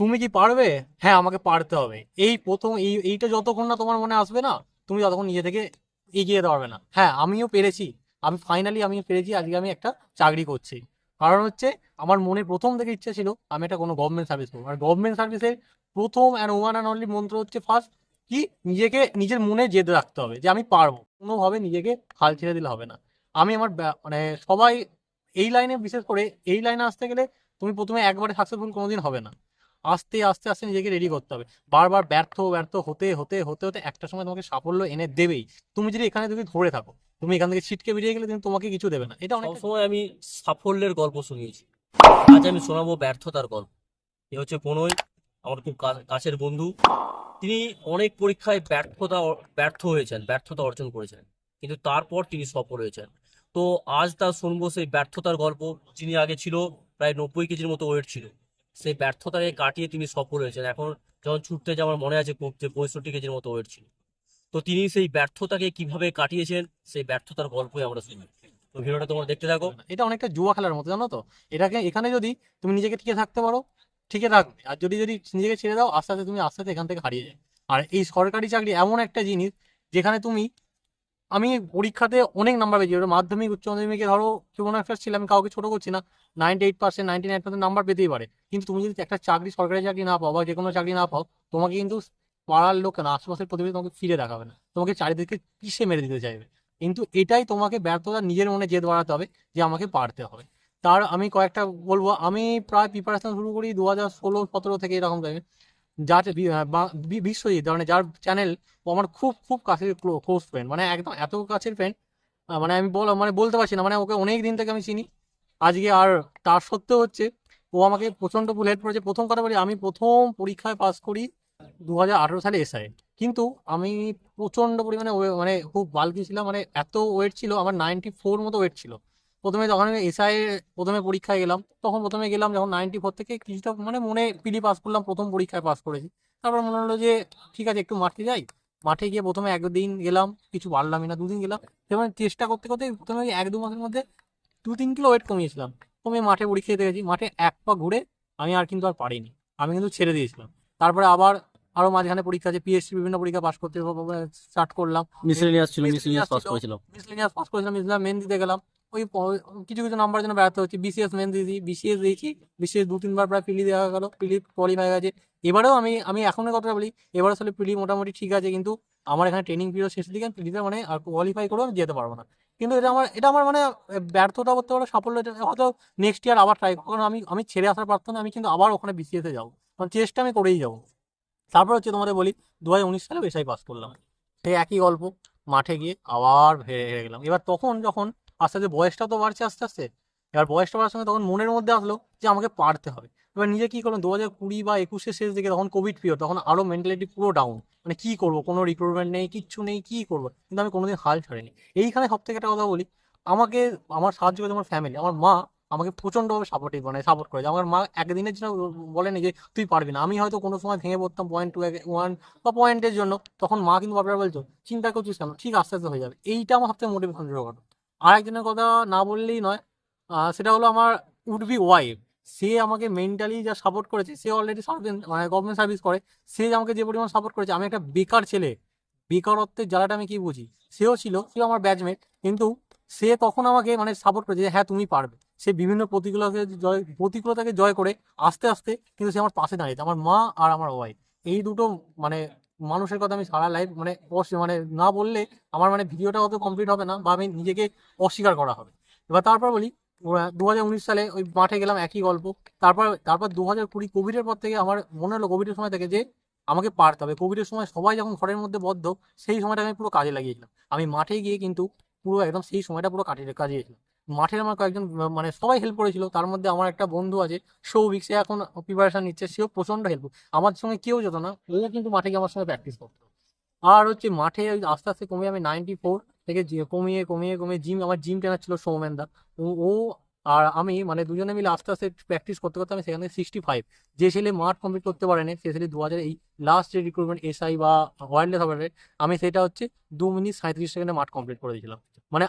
তুমি কি পারবে? হ্যাঁ আমাকে পারতে হবে। এই প্রথম, এই, এইটা যতক্ষণ না তোমার মনে আসবে না, তুমি ততক্ষণ নিজে থেকে এগিয়ে পারবে না। হ্যাঁ আমিও পেরেছি। আমি ফাইনালি আমি পেরেছি, আজকে আমি একটা চাকরি করছি। কারণ হচ্ছে, আমার মনে প্রথম থেকে ইচ্ছা ছিল, আমি একটা কোনো গভর্নমেন্ট সার্ভিস করব। আর গভর্নমেন্ট সার্ভিসের প্রথম অ্যান্ড ওয়ান অ্যান্ড অনলি মন্ত্র হচ্ছে ফার্স্ট কি নিজেকে, নিজের মনে জেদ রাখতে হবে যে আমি পারব। কোনোভাবে নিজেকে হাল ছেড়ে দিলে হবে না। আমি আমার মানে সবাই এই লাইনে বিশেষ করে এই লাইনে আসতে গেলে, তুমি প্রথমে একবারে সাকসেসফুল কোনোদিন হবে না। আস্তে আস্তে আস্তে নিজেকে রেডি করতে হবে। বারবার ব্যর্থ ব্যর্থ হতে হতে হতে হতে একটা সময় তোমাকে সাফল্য এনে দেবেই। তুমি যদি এখানে যদি ধরে থাকো তুমি এখান থেকে ছিটকে বেরিয়ে গেলে কিন্তু তোমাকে কিছু দেবে না। এটা অনেক সময় আমি সাফল্যের গল্প শুনিয়েছি। আজ আমি শোনাবো ব্যর্থতার গল্প। এ হচ্ছে প্রণয় আমার খুব কাছের বন্ধু। তিনি অনেক পরীক্ষায় ব্যর্থতা ব্যর্থ হয়েছেন ব্যর্থতা অর্জন করেছেন। কিন্তু তারপর তিনি সফল হয়েছেন। তো আজ তার শুনব সেই ব্যর্থতার গল্প। যিনি আগে ছিল প্রায় নব্বই কেজির মতো ওয়েট ছিল। সেই ব্যর্থতাকে কাটিয়ে তিনি সফল হয়েছেন। এখন যখন ছুটতে যাওয়ার মনে আছে যে পঁয়ষট্টি কেজির মতো ওয়েট ছিল। তো তিনি সেই ব্যর্থতাকে কীভাবে কাটিয়েছেন, সেই ব্যর্থতার গল্পই আমরা শুনি তো ভিডিওটা তোমরা দেখতে থাকো। এটা অনেকটা জুয়া খেলার মতো, জানো তো? এটাকে, এখানে যদি তুমি নিজেকে টিকে থাকতে পারো ঠিকই থাকবে। আর যদি যদি নিজেকে ছেড়ে দাও, আস্তে আস্তে তুমি আস্তে আস্তে এখান থেকে হারিয়ে যাবে আর এই সরকারি চাকরি এমন একটা জিনিস, যেখানে তুমি আমি পরীক্ষাতে অনেক নাম্বার পেয়েছি। মাধ্যমিক, উচ্চ মাধ্যমিকে ধরো কোনো একটা ছিল, আমি কাউকে ছোট করছি না ninety eight percent ninety nine percent number পেতেই পারে। কিন্তু তুমি যদি একটা চাকরি, সরকারি চাকরি না পাও বা যে কোনো চাকরি না পাও, তোমাকে কিন্তু পাড়ার লোক না, আশেপাশের প্রতিবেশী তোমাকে ফিরে দেখাবে না। তোমাকে চারিদিকে পিষে মেরে দিতে চাইবে। কিন্তু এটাই তোমাকে ব্যর্থতা নিজের মনে জেদ বাড়াতে হবে যে আমাকে পারতে হবে। তার আমি কয়েকটা বলব। আমি প্রায় প্রিপারেশন শুরু করি দু হাজার ষোলো, সতেরো থেকে এরকম টাইমে যার বিশ্বজিৎ মানে যার চ্যানেল আমার খুব খুব কাছের ক্লোজ ফ্রেন্ড মানে একদম এত কাছের ফ্রেন্ড মানে আমি বল মানে বলতে পারছি না মানে ওকে অনেক দিন থেকে আমি চিনি। আজকে আর তার সত্ত্বেও হচ্ছে, ও আমাকে প্রচণ্ড ফুল হেল্প করেছে। প্রথম কথা বলি, আমি প্রথম পরীক্ষায় পাস করি দু হাজার আঠেরো সালে এসআই কিন্তু আমি প্রচণ্ড পরিমাণে মানে খুব বালকি ছিলাম মানে এত ওয়েট ছিল, আমার নাইনটি ফোর মতো ওয়েট ছিল। প্রথমে যখন আমি এসআই প্রথমে পরীক্ষায় গেলাম তখন প্রথমে গেলাম যখন নাইনটি ফোর থেকে কিছুটা মানে মনে পিলি পাস করলাম প্রথম পরীক্ষায় পাস করেছি। তারপর মনে হলো যে ঠিক আছে একটু মাঠে যাই। মাঠে গিয়ে প্রথমে একদিন গেলাম কিছু পারলামই না দুদিন গেলাম। এবং চেষ্টা করতে করতে প্রথমে এক দু মাসের মধ্যে দু তিন কিলো ওয়েট কমিয়েছিলাম। কমিয়ে মাঠে পরীক্ষা দিতে গেছি। মাঠে এক পা ঘুরে আমি আর কিন্তু আর পারিনি। আমি কিন্তু ছেড়ে দিয়েছিলাম। তারপরে আবার আরও মাঝখানে পরীক্ষা আছে পিএসসি বিভিন্ন পরীক্ষা পাস করতে স্টার্ট করলাম। মিসলেনিয়াস ছিল মিসলেনিয়াস পাস করেছিলাম। মিসলেনিয়াস পাস করেছিলাম মিসলেনিয়াস মেন দিতে গেলাম। ওই কিছু কিছু নাম্বার জন্য ব্যর্থ হচ্ছে। বিসিএস মেন দিয়েছি বিসিএস দিয়েছি বিসিএস দু, তিনবার প্রায় পিলি দেওয়া গেল পিলি কোয়ালিফাই গেছে। এবারেও আমি আমি এখনের কথা বলি এবার আসলে পিলি মোটামুটি ঠিক আছে, কিন্তু আমার এখানে ট্রেনিং পিরিয়ড শেষের দিকে পিলিতে মানে আর কোয়ালিফাই করেও আমি যেতে পারব না। কিন্তু এটা আমার এটা আমার মানে ব্যর্থতা করতে পারো, সাফল্য, এটা হয়তো নেক্সট ইয়ার আবার ট্রাই কারণ আমি আমি ছেড়ে আসার প্রার্থনা, আমি কিন্তু আবার ওখানে বিসিএসে যাব। কারণ চেষ্টা আমি করেই যাব। তারপর হচ্ছে তোমাদের বলি দু হাজার উনিশ সালে বেসাই পাস করলাম। সেই একই গল্প, মাঠে গিয়ে আবার হেরে হেরে গেলাম। এবার তখন যখন আস্তে আস্তে বয়সটা তো বাড়ছে আস্তে আস্তে। এবার বয়সটা বাড়ার সঙ্গে তখন মনের মধ্যে আসলো যে আমাকে পারতে হবে। এবার নিজে কী করলাম? দু হাজার কুড়ি বা একুশের শেষ দিকে তখন কোভিড পিরিয়ড তখন আরও মেন্টালিটি পুরো ডাউন মানে কী করব? কোনো রিক্রুটমেন্ট নেই, কিচ্ছু নেই, কী করব? কিন্তু আমি কোনোদিন হাল ছাড়িনি। এইখানে সব থেকে একটা কথা বলি, আমাকে, আমার সাহায্য করেছে আমার ফ্যামিলি আমার মা আমাকে প্রচণ্ডভাবে সাপোর্টিভ মানে সাপোর্ট করেছে। আমার মা একদিনের জন্য বলেনি যে তুই পারবি না। আমি হয়তো কোনো সময় ভেঙে পড়তাম পয়েন্ট টু ওয়ান বা পয়েন্টের জন্য। তখন মা কিন্তু বারবার বলতো চিন্তা করছিস কেন? ঠিক আস্তে আস্তে হয়ে যাবে। এইটা আমার সবথেকে মোটিভেশন জোগাড় আর একজনের কথা না বললেই নয়। সেটা হলো আমার উড বি ওয়াইফ সে আমাকে মেন্টালি যা সাপোর্ট করেছে, সে অলরেডি সার্ভিস মানে গভর্নমেন্ট সার্ভিস করে। সে আমাকে যে পরিমাণ সাপোর্ট করেছে, আমি একটা বেকার ছেলে। বেকারত্বের জ্বালাটা আমি কি বুঝি? সেও ছিল, সেও আমার ব্যাচমেট কিন্তু সে তখন আমাকে মানে সাপোর্ট করেছে যে হ্যাঁ তুমি পারবে। সে বিভিন্ন প্রতিকূলতাকে জয় প্রতিকূলতাকে জয় করে আস্তে আস্তে কিন্তু সে আমার পাশে দাঁড়িয়েছে, আমার মা আর আমার ওয়াইফ এই দুটো মানে মানুষের কথা আমি সারা লাইফ মানে মানে না বললে আমার মানে ভিডিওটা অত কমপ্লিট হবে না বা আমি নিজেকে অস্বীকার করা হবে। এবার তারপর বলি দু হাজার উনিশ সালে ওই মাঠে গেলাম একই গল্প। তারপর তারপর দু হাজার কুড়ি কোভিডের পর থেকে আমার মনে হলো কোভিডের সময় থেকে যে আমাকে পারতে হবে। কোভিডের সময় সবাই যখন ঘরের মধ্যে বদ্ধ, সেই সময়টা আমি পুরো কাজে লাগিয়েছিলাম। আমি মাঠে গিয়ে কিন্তু পুরো একদম সেই সময়টা পুরো কাটিয়ে কাজিয়েছিলাম। মাঠে আমার কয়েকজন মানে সবাই হেল্প করেছিল। তার মধ্যে আমার একটা বন্ধু আছে, সৌভিক, সে এখন প্রিপারেশন নিচ্ছে, সেও প্রচণ্ড হেল্প আমার সঙ্গে কেউ যেত না, ও কিন্তু মাঠে গিয়ে আমার সঙ্গে প্র্যাকটিস করতো। আর হচ্ছে মাঠে ওই আস্তে আস্তে কমিয়ে আমি নাইনটি ফোর থেকে কমিয়ে কমিয়ে কমিয়ে জিম আমার জিম ট্রেনার ছিল সৌমেন দা ও আর আমি মানে দুজনে মিলে আস্তে আস্তে প্র্যাকটিস করতে করতে আমি সেখানে সিক্সটি ফাইভ যে ছেলে মাঠ কমপ্লিট করতে পারেনি, সে ছেলে দু হাজার এই লাস্ট যে রিক্রুটমেন্ট এসআই বা ওয়াইল্ডলেস অপারেটর আমি সেটা হচ্ছে দু মিনিট সাঁত্রিশ সেকেন্ডে মাঠ কমপ্লিট করে দিয়েছিলাম। মানে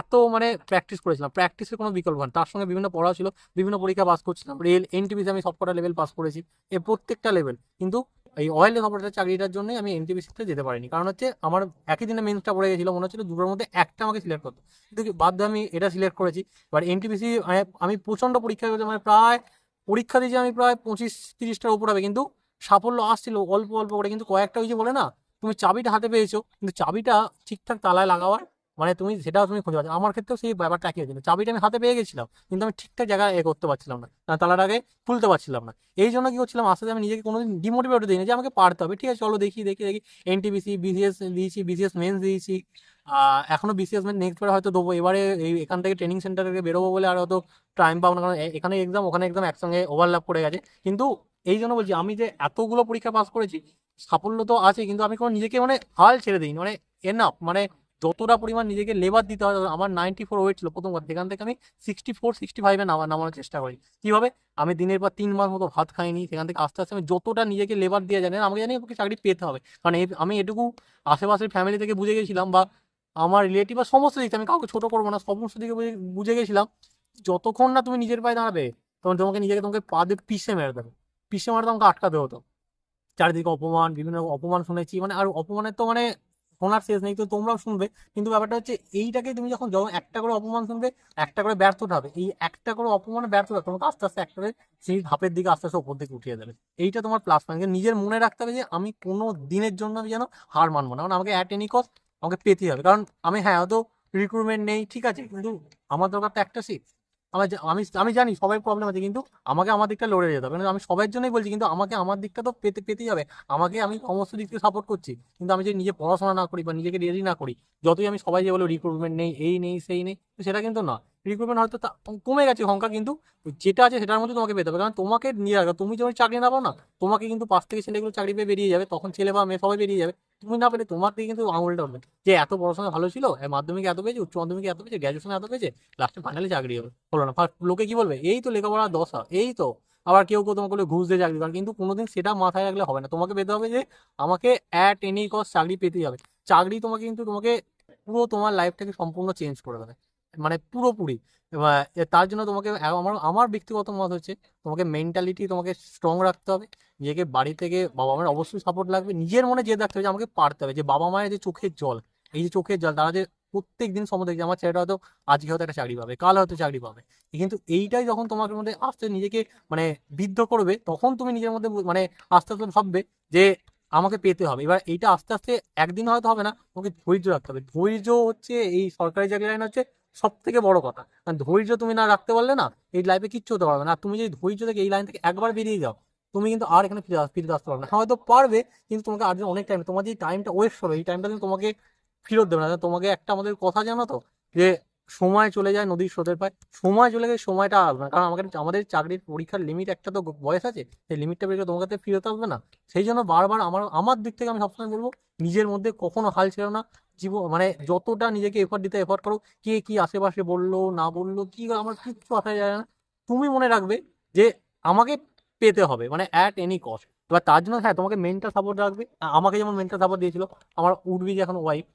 এত মানে প্র্যাকটিস করেছিলাম। প্র্যাকটিসের কোনো বিকল্প নেই। তার সঙ্গে বিভিন্ন পড়া ছিল, বিভিন্ন পরীক্ষা পাস করছিলাম। রেল এনটিপিসি আমি সবকটা লেভেল পাস করেছি, এ প্রত্যেকটা লেভেল কিন্তু এই ওয়াইল্ডলেস অপারেটর চাকরিটার জন্য আমি এনটিপিসিতে যেতে পারিনি। কারণ হচ্ছে আমার একই দিনে মেন্সটা পড়ে গেছিল, মনে হচ্ছিল দুটোর মধ্যে একটা আমাকে সিলেক্ট করতো। কিন্তু বাধ্য আমি এটা সিলেক্ট করেছি। এবার এনটিপিসি আমি প্রচণ্ড পরীক্ষা করেছি মানে প্রায় পরীক্ষা দিয়েছি আমি প্রায় পঁচিশ তিরিশটার উপর হবে। কিন্তু সাফল্য আসছিল অল্প অল্প করে। কিন্তু কয়েকটা ওই যে বলে না, তুমি চাবিটা হাতে পেয়েছ। কিন্তু চাবিটা ঠিকঠাক তালায় লাগাবার মানে তুমি সেটাও তুমি খুঁজে পাচ্ছ। আমার ক্ষেত্রেও সেই ব্যাপারটা একই হয়েছিল। চাবিটা আমি হাতে পেয়ে গেছিলাম কিন্তু আমি ঠিকঠাক জায়গায় এ করতে পারছিলাম না না, তালাটাকে খুলতে পারছিলাম না। এই জন্য কি করছিলাম আস্তে আমি নিজেকে কোনোদিন ডিমোটিভেট দিই না যে আমাকে পারতে হবে। ঠিক আছে চলো দেখি দেখি দেখি। এনটিপিসি বিসিএস দিয়েছি বিসিএস মেন্স দিয়েছি। এখনও বিসিএস মেন নেক্সট বার হয়তো দেবো। এবারে এই এখান থেকে ট্রেনিং সেন্টার থেকে বেরোবো বলে আর হয়তো টাইম পাবো না কারণ এখানে এক্সাম ওখানে এক্সাম একসঙ্গে ওভারল্যাপ করে গেছে। কিন্তু এই জন্য বলছি আমি যে এতগুলো পরীক্ষা পাস করেছি সাফল্য তো আছে কিন্তু আমি কোনো নিজেকে মানে হাল ছেড়ে দিই মানে এনাফ মানে যতটা পরিমাণ নিজেকে লেবার দিতে হয় আমার নাইনটি ফোর ওয়েট ছিল প্রথমবার। সেখান থেকে আমি সিক্সটি ফোর সিক্সটি ফাইভে নামা নামানোর চেষ্টা করি। কীভাবে? আমি দিনের পর তিন মাস মতো ভাত খাইনি। সেখান থেকে আস্তে আস্তে আমি যতটা নিজেকে লেবার দিয়ে জানি আমাকে জানি আমাকে চাকরি পেতে হবে। কারণ আমি এটুকু আশেপাশের ফ্যামিলি থেকে বুঝে গেছিলাম বা আমার রিলেটিভ বা সমস্ত দিক আমি কাউকে ছোটো করব না, সমস্ত দিকে বুঝে- গেছিলাম, যতক্ষণ না তুমি নিজের পায়ে দাঁড়াবে, তখন তোমাকে নিজেকে তোমাকে পা দিয়ে পিষে মেরে দেবে। পিষে মারতে আমাকে আটকাতে হতো। চারিদিকে অপমান, বিভিন্ন অপমান শুনেছি। মানে আর অপমানের তো মানে শোনার শেষ নেই, তো তোমরাও শুনবে। কিন্তু ব্যাপারটা হচ্ছে, এইটাকে তুমি যখন যখন একটা করে অপমান শুনবে, একটা করে ব্যর্থতা হবে। এই একটা করে অপমানে ব্যর্থতা তোমাকে আস্তে আস্তে একটা করে সেই ধাপের দিকে আস্তে আস্তে ওপর দিকে উঠিয়ে দেবে। এইটা তোমার প্লাস পয়েন্ট নিজের মনে রাখতে হবে যে, আমি কোনো দিনের জন্য আমি যেন হার মানবো না। কারণ আমাকে অ্যাট এনি কস্ট আমাকে পেতেই হবে। কারণ আমি হ্যাঁ হয়তো রিক্রুটমেন্ট নেই, ঠিক আছে। কিন্তু আমার দরকার তো একটা সিট আমার আমি আমি জানি সবাই প্রবলেম আছে, কিন্তু আমাকে আমার দিকটা লড়ে যেতে হবে। কিন্তু আমি সবার জন্যই বলছি, কিন্তু আমাকে আমার দিকটা তো পেতে, পেতেই হবে। আমাকে আমি সমস্ত দিক থেকে সাপোর্ট করছি, কিন্তু আমি যদি নিজে পড়াশোনা না করি বা নিজেকে রেডি না করি, যতই আমি সবাই যে বলো রিক্রুটমেন্ট নেই, এই নেই, সেই নেই, তো সেটা কিন্তু না রিক্রুটমেন্ট হয়তো কমে গেছে সংখ্যা কিন্তু। যেটা আছে সেটার মধ্যে তোমাকে পেতে হবে। কারণ তোমাকে নিয়ে রাখবে তুমি যখন চাকরি না পাও না, তোমাকে কিন্তু পাশ থেকে ছেলেগুলো চাকরি পেয়ে বেরিয়ে যাবে। তখন ছেলে বা মেয়ে সবাই বেরিয়ে যাবে। তুমি না পেলে তোমার কিন্তু আঙুলটা উঠবে। যে এত পড়াশোনা ভালো ছিল মাধ্যমিকে এত পেয়েছে, উচ্চ মাধ্যমিকে এত পেয়েছে গ্র্যাজুয়েশনে এত পেয়েছে লাস্টে ফাইনালি চাকরি হবে হলো না। ফার্স্ট লোকে কি বলবে? এই তো লেখাপড়া দশা এই তো। আবার কেউ কেউ তোমাকে ঘুষ দিয়ে চাকরি করে কিন্তু কোনোদিন সেটা মাথায় রাখলে হবে না। তোমাকে পেতে হবে যে আমাকে অ্যাট এনি কস্ট চাকরি পেতেই হবে। চাকরি তোমাকে কিন্তু তোমাকে পুরো তোমার লাইফটাকে সম্পূর্ণ চেঞ্জ করে দেবে। মানে পুরোপুরি। তার জন্য তোমাকে আমার আমার ব্যক্তিগত মত হচ্ছে, তোমাকে মেন্টালিটি তোমাকে স্ট্রং রাখতে হবে। নিজেকে বাড়ি থেকে বাবা মায়ের অবশ্যই সাপোর্ট লাগবে। নিজের মনে জেদ রাখতে হবে যে, আমাকে পারতে হবে। যে, বাবা মায়ের যে চোখের জল, এই যে চোখের জল, তারা যে প্রত্যেক দিন সময় দেখছে আমার ছেলেটা হয়তো আজকে হয়তো একটা চাকরি পাবে, কাল হয়তো চাকরি পাবে। কিন্তু এইটাই যখন তোমার মধ্যে আস্তে নিজেকে মানে বিদ্ধ করবে, তখন তুমি নিজের মধ্যে মানে আস্তে আস্তে ভাববে যে, আমাকে পেতে হবে। এবার এইটা আস্তে আস্তে একদিন হয়তো হবে না, তোমাকে ধৈর্য রাখতে হবে। ধৈর্য হচ্ছে এই সরকারি চাকরি লাইন হচ্ছে সব থেকে বড় কথা। কারণ ধৈর্য তুমি না রাখতে পারলে না, এই লাইফে কিচ্ছু হতে পারবে না। তুমি যদি ধৈর্য থেকে এই লাইন থেকে একবার বেরিয়ে যাও, তুমি কিন্তু আর এখানে ফিরে ফিরে আসতে পারবে না। হয়তো পারবে, কিন্তু তোমাকে আর অনেক টাইম তোমার যে টাইমটা ওয়েস্ট হবে, এই টাইমটা কিন্তু তোমাকে ফেরত দেবে না। তোমাকে একটা আমাদের কথা জানো তো, যে সময় চলে যায় নদীর স্রোতের পায়। সময় চলে গেলে সময়টা আসবে না। কারণ আমাদের আমাদের চাকরির পরীক্ষার লিমিট একটা তো বয়স আছে। সেই লিমিটটা বেরিয়ে তোমার কাছে ফিরত আসবে না। সেই জন্য বারবার আমার আমার দিক থেকে আমি সবসময় বলব, নিজের মধ্যে কখনো হাল ছিল না। জীবন মানে যতটা নিজেকে এফর্ট দিতে এফর্ট করো, কে কি আশেপাশে বলল, না বলল, কি আমার কিচ্ছু আসা যায় না। তুমি মনে রাখবে যে আমাকে পেতে হবে মানে অ্যাট এনি কস্ট এবার তার জন্য হ্যাঁ তোমাকে মেন্টাল সাপোর্ট রাখবে আমাকে যেমন মেন্টাল সাপোর্ট দিয়েছিল, আমার উর্বি যে এখন ওয়াইফ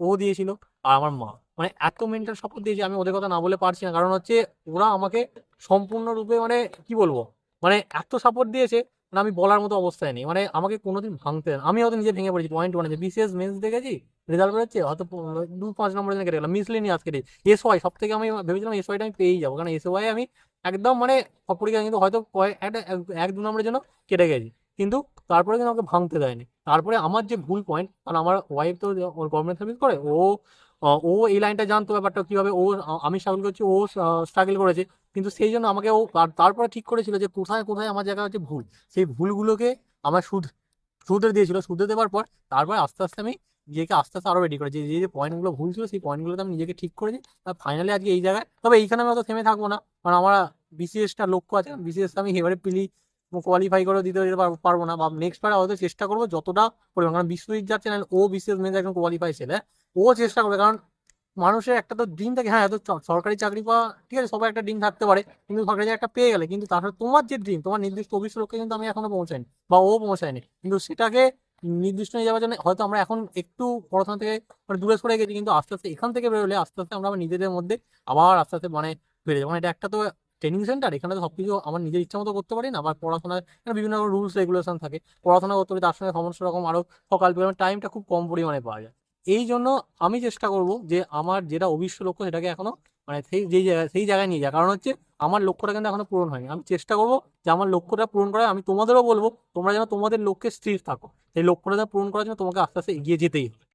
ও দিয়েছিল আর আমার মা। মানে এত মেন্টাল সাপোর্ট দিয়েছে আমি ওদের কথা না বলে পারছি না। কারণ হচ্ছে ওরা আমাকে সম্পূর্ণরূপে মানে কি বলব? মানে এত সাপোর্ট দিয়েছে মানে আমি বলার মতো অবস্থায় নেই। মানে আমাকে কোনোদিন ভাঙতে দেয় না। আমি হয়তো নিজে ভেঙে পড়েছি পয়েন্ট ওয়ানে বিসিএস মেন্স দেখেছি? রেজাল্ট বেরোচ্ছে হয়তো দু পাঁচ নম্বর জন্য কেটে গেলাম। মিসলেনি আজকে এস ওয়াই সব থেকে আমি ভেবেছিলাম এস ওয়াইটা আমি পেয়েই যাব। কারণ এস ওয়াই আমি একদম মানে পরীক্ষা কিন্তু হয়তো কয়েক একটা এক- এক দু নম্বরের জন্য কেটে গেছি। কিন্তু তারপরে কিন্তু আমাকে ভাঙতে দেয়নি। তারপরে আমার যে ভুল পয়েন্ট কারণ আমার ওয়াইফ তো ওর গভর্নমেন্ট সার্ভিস করে, ও ও এই লাইনটা জানতো ব্যাপারটা কীভাবে, ও আমি স্ট্রাগল করছি, ও স্ট্রাগল করেছে। কিন্তু সেই জন্য আমাকে ও তারপরে ঠিক করেছিল যে কোথায় কোথায় আমার জায়গা হচ্ছে ভুল, সেই ভুলগুলোকে আমার সুদ শুধরে দিয়েছিল। শুধরে দেওয়ার পর তারপরে আস্তে আস্তে আমি নিজেকে আস্তে আস্তে আরও রেডি করেছি। যে যে পয়েন্টগুলো ভুল ছিল, সেই পয়েন্টগুলোতে আমি নিজেকে ঠিক করেছি। আর ফাইনালি আজকে এই জায়গায়, তবে এইখানে আমি অত থেমে থাকব না। কারণ আমার বিসিএসটা লক্ষ্য আছে বিসিএস আমি এবারে পিলি কোয়ালিফাই করে দিতে পারবো- না। বা নেক্সট বার হয়তো চেষ্টা করব যতটা পরিমাণ। কারণ বিশ্বজিৎ যার চ্যানেল ও বিশেষ মেয়ে একজন কোয়ালিফাই ছেলে ও চেষ্টা করবে। কারণ মানুষের একটা তো ড্রিম থাকে। হ্যাঁ এত সরকারি চাকরি পাওয়া, ঠিক আছে, সবাই একটা ড্রিম থাকতে পারে, কিন্তু সরকারি একটা পেয়ে গেলে, কিন্তু তারপরে তোমার যে ড্রিম তোমার নির্দিষ্ট ভবিষ্য লক্ষ্যে কিন্তু আমি এখনও পৌঁছাইনি, বা ও পৌঁছায়নি। কিন্তু সেটাকে নির্দিষ্ট নিয়ে যাওয়ার জন্য হয়তো আমরা এখন একটু পড়াশোনা থেকে মানে দূরে সরে গেছি, কিন্তু আস্তে আস্তে এখান থেকে বেরোলে আস্তে আস্তে আমরা নিজেদের মধ্যে আবার আস্তে আস্তে মানে বেড়ে যাব। মানে এটা একটা তো ট্রেনিং সেন্টার এখানে তো সবকিছু আমার নিজের ইচ্ছা মতো করতে পারি না, আবার পড়াশোনার এখানে বিভিন্ন রকম রুলস রেগুলেশন থাকে। পড়াশোনা করতে হবে তার সঙ্গে সমস্ত রকম আরও সকাল বিকাল টাইমটা খুব কম পরিমাণে পাওয়া যায়। এই জন্য আমি চেষ্টা করব যে আমার যেটা অবিশ্ব লক্ষ্য সেটাকে এখনও মানে সেই, যেই জায়গায় সেই জায়গায় নিয়ে যায় কারণ হচ্ছে আমার লক্ষ্যটা কিন্তু এখনও পূরণ হয়নি। আমি চেষ্টা করব যে আমার লক্ষ্যটা পূরণ করা আমি তোমাদেরও বলব তোমরা যেন তোমাদের লক্ষ্যে স্থির থাকো। সেই লক্ষ্যটা পূরণ করার জন্য তোমাকে আস্তে আস্তে এগিয়ে যেতেই হবে।